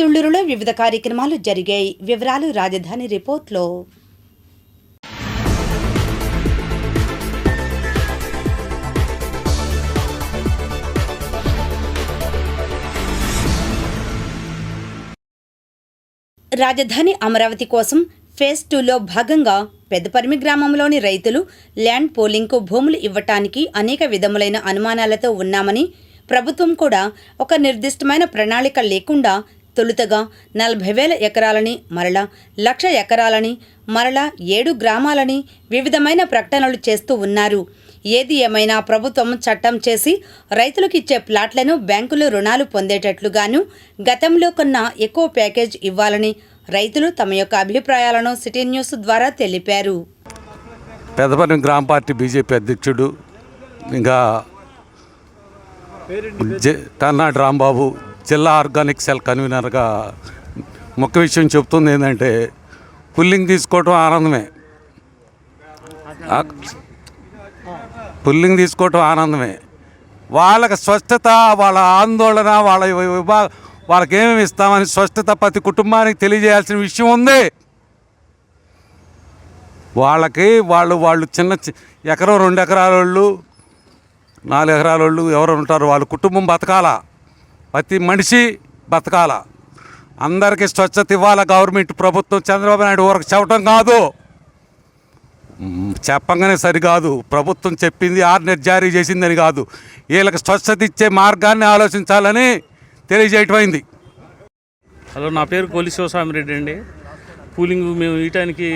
తుళ్ళూరులో వివిధ కార్యక్రమాలు జరిగాయి. వివరాలు రాజధాని రిపోర్ట్లో. రాజధాని అమరావతి కోసం ఫేజ్ టూలో భాగంగా పెద్దపరిమి గ్రామంలోని రైతులు ల్యాండ్ పోలింగ్కు భూములు ఇవ్వటానికి అనేక విధములైన అనుమానాలతో ఉన్నామని ప్రభుత్వం కూడా ఒక నిర్దిష్టమైన ప్రణాళిక లేకుండా తొలుతగా నలభై వేల ఎకరాలని మరలా లక్ష ఎకరాలని మరలా ఏడు గ్రామాలని వివిధమైన ప్రకటనలు చేస్తూ ఉన్నారు. ఏది ఏమైనా ప్రభుత్వం చట్టం చేసి రైతులకు ఇచ్చే ప్లాట్లను బ్యాంకులు రుణాలు పొందేటట్లుగాను గతంలో కన్నా ఎక్కువ ప్యాకేజ్ ఇవ్వాలని రైతులు తమ యొక్క అభిప్రాయాలను సిటీ న్యూస్ ద్వారా తెలిపారు. పెద్దపల్లి గ్రామ పార్టీ బీజేపీ అధ్యక్షుడు ఇంకా తన్నాడు రాంబాబు జిల్లా ఆర్గానిక్ సెల్ కన్వీనర్గా ముఖ్య విషయం చెప్తుంది ఏంటంటే పుల్లింగ్ తీసుకోవటం ఆనందమే. పుల్లింగ్ తీసుకోవటం ఆనందమే. వాళ్ళకి స్వస్థత వాళ్ళ ఆందోళన వాళ్ళ విభా వాళ్ళకి ఏమేమి ఇస్తామని స్వస్థత ప్రతి కుటుంబానికి తెలియజేయాల్సిన విషయం ఉంది. వాళ్ళకి వాళ్ళు వాళ్ళు చిన్న చి- ఎకరం రెండు ఎకరాల వాళ్ళు నాలుగు ఎకరాల వాళ్ళు ఎవరు ఉంటారు? వాళ్ళ కుటుంబం బతకాల? ప్రతి మనిషి బతకాల. అందరికీ స్వచ్ఛత ఇవ్వాల గవర్నమెంట్ ప్రభుత్వం. చంద్రబాబు నాయుడు వరకు చెప్పడం కాదు. చెప్పంగానే సరికాదు. ప్రభుత్వం చెప్పింది ఆర్డినెట్ జారీ చేసిందని కాదు. వీళ్ళకి స్వచ్ఛత ఇచ్చే మార్గాన్ని ఆలోచించాలని తెలియజేయటమైంది. హలో నా పేరు కోలి శివస్వామిరెడ్డి అండి. కూలింగ్ మేము ఇవ్వటానికి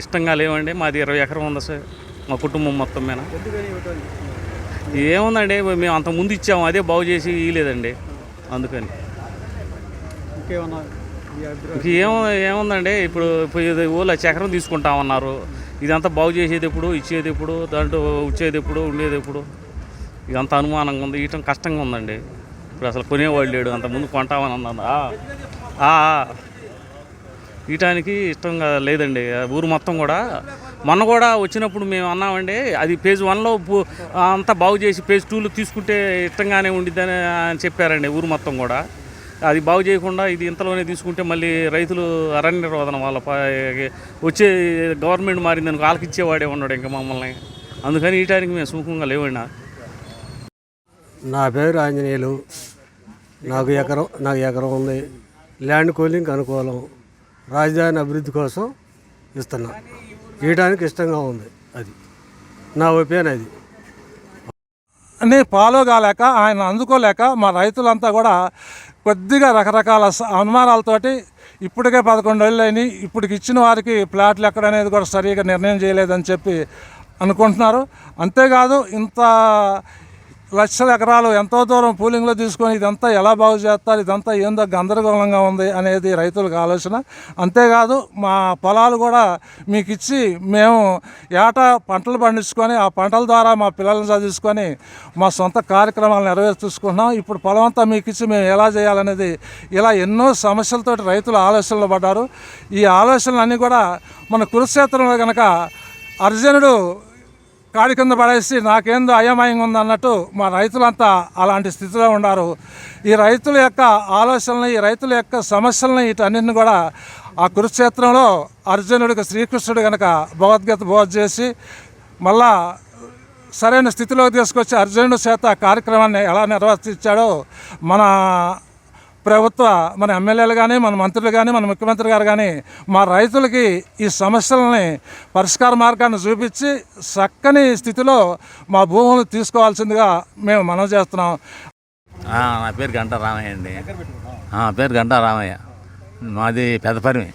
ఇష్టంగా లేవండి. మాది ఇరవై ఎకరం ఉంది సార్. మా కుటుంబం మొత్తం మీద. ఏముందండి? మేము అంత ముందు ఇచ్చాము అదే బాగు చేసి ఇవ్వలేదండి అందుకని. ఏము ఏముందండి ఇప్పుడు ఇది ఊళ్ళో చక్రం తీసుకుంటామన్నారు. ఇదంతా బాగు చేసేది ఎప్పుడు ఇచ్చేది ఎప్పుడు దాంట్లో వచ్చేది ఎప్పుడు ఉండేది ఎప్పుడు ఇదంతా అనుమానంగా ఉంది ఇయటం కష్టంగా ఉందండి. ఇప్పుడు అసలు కొనేవాళ్ళు లేడు అంత ముందు కొంటామని అన్నాను. ఇయటానికి ఇష్టంగా లేదండి ఊరు మొత్తం కూడా మొన్న కూడా వచ్చినప్పుడు మేము అన్నామండి అది పేజ్ వన్లో అంతా బాగు చేసి పేజ్ టూలో తీసుకుంటే ఇష్టంగానే ఉండిద్దని అని చెప్పారండి ఊరు మొత్తం కూడా. అది బాగు చేయకుండా ఇది ఇంతలోనే తీసుకుంటే మళ్ళీ రైతులు అరణ్య నిరోధన వాళ్ళ వచ్చే గవర్నమెంట్ మారిందని వాళ్ళకి ఇచ్చేవాడే ఉన్నాడు ఇంకా మమ్మల్ని. అందుకని ఇయటానికి మేము సుఖంగా లేవండి. నా పేరు ఆంజనేయులు. నాకు ఎకరం నాకు ఎకరం ఉంది. ల్యాండ్ కూలింగ్ అనుకూలం. రాజధాని అభివృద్ధి కోసం ఇస్తున్నాను ఇవ్వడానికి ఇష్టంగా ఉంది అది. నా ఒపీనియన్ అది. అన్నీ ఫాలో కాలేక ఆయన అందుకోలేక మా రైతులంతా కూడా కొద్దిగా రకరకాల స- అనుమానాలతోటి ఇప్పటికే పదకొండు ఏళ్ళు అయినాయి ఇప్పటికి ఇచ్చిన వారికి ప్లాట్లు ఎక్కడనేది కూడా సరిగా నిర్ణయం చేయలేదని చెప్పి అనుకుంటున్నారు. అంతేకాదు ఇంత లక్షల ఎకరాలు ఎంతో దూరం పూలింగ్లో తీసుకొని ఇదంతా ఎలా బాగు చేస్తారు ఇదంతా ఏందో గందరగోళంగా ఉంది అనేది రైతులకు ఆలోచన. అంతేకాదు మా పొలాలు కూడా మీకు ఇచ్చి మేము ఏటా పంటలు పండించుకొని ఆ పంటల ద్వారా మా పిల్లల్ని చదివించుకొని మా సొంత కార్యక్రమాలు నెరవేర్చుకుంటున్నాం ఇప్పుడు పొలం అంతా మీకు ఇచ్చి మేము ఎలా చేయాలనేది ఇలా ఎన్నో సమస్యలతోటి రైతులు ఆలోచనలు పడ్డారు. ఈ ఆలోచనలన్నీ కూడా మన కురుక్షేత్రంలో కనుక అర్జునుడు కాడి కింద పడేసి నాకేందో అయోమయంగా ఉంది అన్నట్టు మా రైతులంతా అలాంటి స్థితిలో ఉన్నారు. ఈ రైతుల యొక్క ఆలోచనలు ఈ రైతుల యొక్క సమస్యలను వీటన్నింటిని కూడా ఆ కురుక్షేత్రంలో అర్జునుడికి శ్రీకృష్ణుడు కనుక భగవద్గీత బోధ చేసి మళ్ళా సరైన స్థితిలోకి తీసుకొచ్చి అర్జునుడి చేత కార్యక్రమాన్ని ఎలా నిర్వర్తించాడో మన ప్రభుత్వ మన ఎమ్మెల్యేలు కానీ మన మంత్రులు కానీ మన ముఖ్యమంత్రి గారు కానీ మా రైతులకి ఈ సమస్యలని పరిష్కార మార్గాన్ని చూపించి చక్కని స్థితిలో మా భూములు తీసుకోవాల్సిందిగా మేము మనం చేస్తున్నాం. నా పేరు గంటా రామయ్య అండి. పేరు గంటా రామయ్య. మాది పెద్దపరిమి.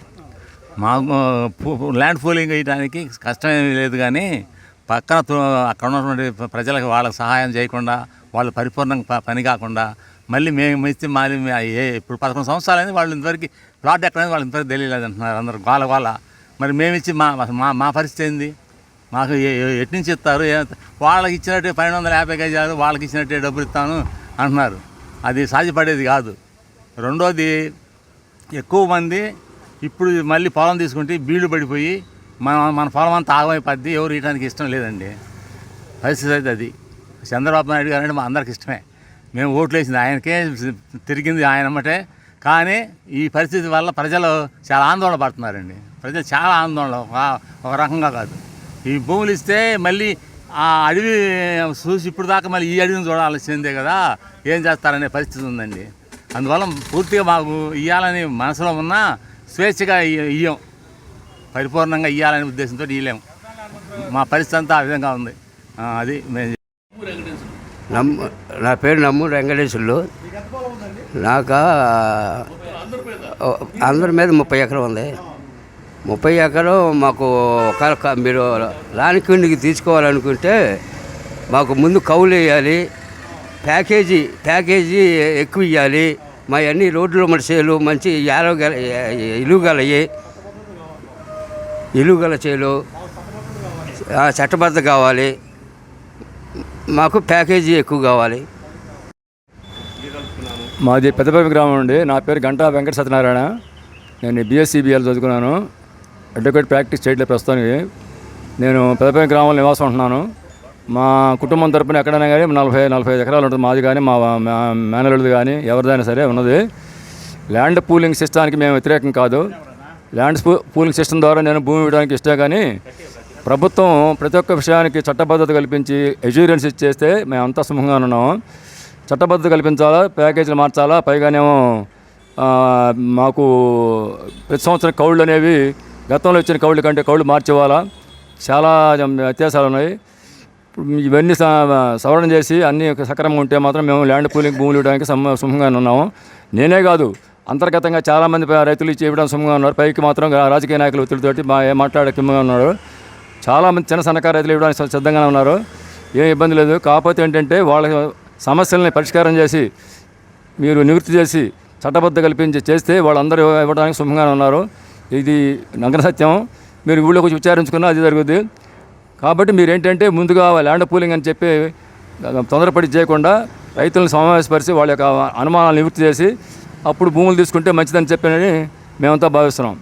మాకు ల్యాండ్ పూలింగ్ వేయడానికి కష్టమేమీ లేదు కానీ పక్కన తో- అక్కడ ఉన్నటువంటి ప్రజలకు వాళ్ళకి సహాయం చేయకుండా వాళ్ళు పరిపూర్ణంగా ప- పని కాకుండా మళ్ళీ మేము ఇస్తే మళ్ళీ ఏ ఇప్పుడు పదకొండు సంవత్సరాలైంది వాళ్ళు ఇంతవరకు ప్లాట్ ఎక్కడైంది వాళ్ళు ఇంతవరకు తెలియలేదు అంటున్నారు అందరు వాళ్ళ గోల. మరి మేము ఇచ్చి మా మా మా పరిస్థితి ఏంది? మాకు ఏ- ఎటు నుంచి ఇస్తారు? వాళ్ళకి ఇచ్చినట్టే పన్నెండు వందల యాభై గజాలు వాళ్ళకి ఇచ్చినట్టే డబ్బులు ఇస్తాను అంటున్నారు. అది సాధ్యపడేది కాదు. రెండోది ఎక్కువ మంది ఇప్పుడు మళ్ళీ పొలం తీసుకుంటే బీళ్ళు పడిపోయి మన మన పొలం అంతా ఆగమైపోద్ది. ఎవరు ఇవ్వడానికి ఇష్టం లేదండి. పరిస్థితి అయితే అది. చంద్రబాబు నాయుడు గారు అంటే మా అందరికి ఇష్టమే. మేము ఓట్లు వేసింది ఆయనకే తిరిగింది ఆయన అమ్మటే. కానీ ఈ పరిస్థితి వల్ల ప్రజలు చాలా ఆందోళన పడుతున్నారండి. ప్రజలు చాలా ఆందోళన. ఒక- రకంగా కాదు. ఈ భూములు ఇస్తే మళ్ళీ ఆ అడవి చూసి ఇప్పుడు దాకా మళ్ళీ ఈ అడవిని చూడాల్సిందే కదా. ఏం చేస్తారనే పరిస్థితి ఉందండి. అందువల్ల పూర్తిగా మాకు ఇవ్వాలని మనసులో ఉన్న స్వేచ్ఛగా ఇయ్యం. పరిపూర్ణంగా ఇవ్వాలనే ఉద్దేశంతో ఇవ్వలేము మా పరిస్థితి అంతా ఆ విధంగా ఉంది. అది మేము నమ్ము నా పేరు నమ్ము వెంకటేశ్వర్లు నాకు అందరి మీద ముప్పై ఎకరం ఉంది. ముప్పై ఎకరం మాకు ఒక- మీరు లాని కిందికి తీసుకోవాలనుకుంటే మాకు ముందు కౌలు వేయాలి ప్యాకేజీ ప్యాకేజీ ఎక్కువ ఇవ్వాలి మా అన్ని రోడ్లు మడిసేలు మంచి ఆరోగ్య ఇలుగలయ్యి ఇలుగల చేలు చట్టబద్ధ కావాలి. మాకు ప్యాకేజీ ఎక్కువ కావాలి. మాది పెద్దపల్లి గ్రామం అండి. నా పేరు గంటా వెంకట సత్యనారాయణ. నేను బిఎస్సిబిఎల్ చదువుకున్నాను. అడ్వకేట్ ప్రాక్టీస్ చేయట్లేదు ప్రస్తుతానికి. నేను పెద్దపల్లి గ్రామంలో నివాసం ఉంటున్నాను. మా కుటుంబం తరపున ఎక్కడైనా కానీ నలభై నలభై ఎకరాలు ఉంటుంది మాది కానీ మా మా కానీ ఎవరిదైనా సరే ఉన్నది. ల్యాండ్ పూలింగ్ సిస్టానికి మేము వ్యతిరేకం కాదు. ల్యాండ్ పూలింగ్ సిస్టమ్ ద్వారా నేను భూమి ఇవ్వడానికి ఇష్టం కానీ ప్రభుత్వం ప్రతి ఒక్క విషయానికి చట్టబద్ధత కల్పించి ఎజ్యూరెన్స్ ఇచ్చేస్తే మేము అంతా సుఖంగా ఉన్నాం. చట్టబద్ధత కల్పించాలా? ప్యాకేజీలు మార్చాలా? పైగానేమో మాకు ప్రతి సంవత్సరం కౌళ్ళు అనేవి గతంలో ఇచ్చిన కౌళ్ళు కంటే కౌళ్ళు మార్చివ్వాలా? చాలా వ్యత్యాసాలు ఉన్నాయి. ఇవన్నీ స- సవరణ చేసి అన్నీ సక్రమంగా ఉంటే మాత్రం మేము ల్యాండ్ పూలింగ్ భూములు ఇవ్వడానికి సమ సుఖంగా ఉన్నాము. నేనే కాదు అంతర్గతంగా చాలామంది రైతులు ఇచ్చి ఇవ్వడం సుఖంగా ఉన్నారు. పైకి మాత్రం రాజకీయ నాయకులు ఒత్తిడితోటి మా ఏ మాట్లాడే ఉన్నారు. చాలామంది చిన్న సన్నకారు రైతులు ఇవ్వడానికి సిద్ధంగా సిద్ధంగానే ఉన్నారు. ఏం ఇబ్బంది లేదు. కాకపోతే ఏంటంటే వాళ్ళ సమస్యల్ని పరిష్కారం చేసి మీరు నివృత్తి చేసి చట్టబద్ధ కల్పించి చేస్తే వాళ్ళందరూ ఇవ్వడానికి సుఖంగానే ఉన్నారు. ఇది నగర సత్యం. మీరు ఊళ్ళో కొంచెం విచారించుకున్నా అది జరుగుద్ది. కాబట్టి మీరు ఏంటంటే ముందుగా ల్యాండ్ పూలింగ్ అని చెప్పి తొందరపడి చేయకుండా రైతులను సమావేశపరిచి వాళ్ళ యొక్క అనుమానాలు నివృత్తి చేసి అప్పుడు భూములు తీసుకుంటే మంచిదని చెప్పి మేమంతా భావిస్తున్నాం.